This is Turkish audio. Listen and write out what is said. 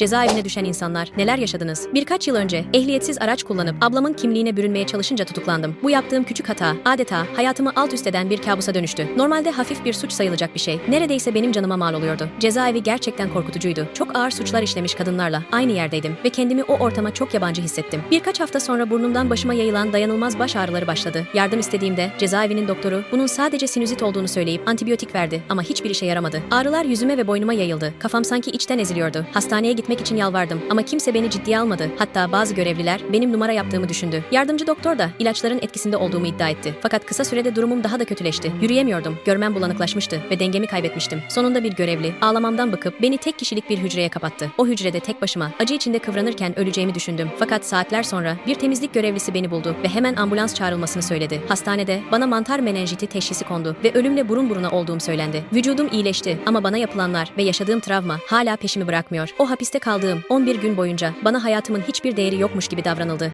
Cezaevine düşen insanlar neler yaşadınız? Birkaç yıl önce ehliyetsiz araç kullanıp ablamın kimliğine bürünmeye çalışınca tutuklandım. Bu yaptığım küçük hata adeta hayatımı alt üst eden bir kabusa dönüştü. Normalde hafif bir suç sayılacak bir şey. Neredeyse benim canıma mal oluyordu. Cezaevi gerçekten korkutucuydu. Çok ağır suçlar işlemiş kadınlarla aynı yerdeydim ve kendimi o ortama çok yabancı hissettim. Birkaç hafta sonra burnumdan başıma yayılan dayanılmaz baş ağrıları başladı. Yardım istediğimde cezaevinin doktoru bunun sadece sinüzit olduğunu söyleyip antibiyotik verdi ama hiçbir işe yaramadı. Ağrılar yüzüme ve boynuma yayıldı. Kafam sanki içten eziliyordu. Hastaneye gitmek için yalvardım ama kimse beni ciddiye almadı. Hatta bazı görevliler benim numara yaptığımı düşündü. Yardımcı doktor da ilaçların etkisinde olduğumu iddia etti. Fakat kısa sürede durumum daha da kötüleşti. Yürüyemiyordum. Görmem bulanıklaşmıştı ve dengemi kaybetmiştim. Sonunda bir görevli ağlamamdan bıkıp beni tek kişilik bir hücreye kapattı. O hücrede tek başıma acı içinde kıvranırken öleceğimi düşündüm. Fakat saatler sonra bir temizlik görevlisi beni buldu ve hemen ambulans çağrılmasını söyledi. Hastanede bana mantar menenjiti teşhisi kondu ve ölümle burun buruna olduğum söylendi. Vücudum iyileşti ama bana yapılanlar ve yaşadığım travma hala peşimi bırakmıyor. O hapiste kaldığım 11 gün boyunca bana hayatımın hiçbir değeri yokmuş gibi davranıldı.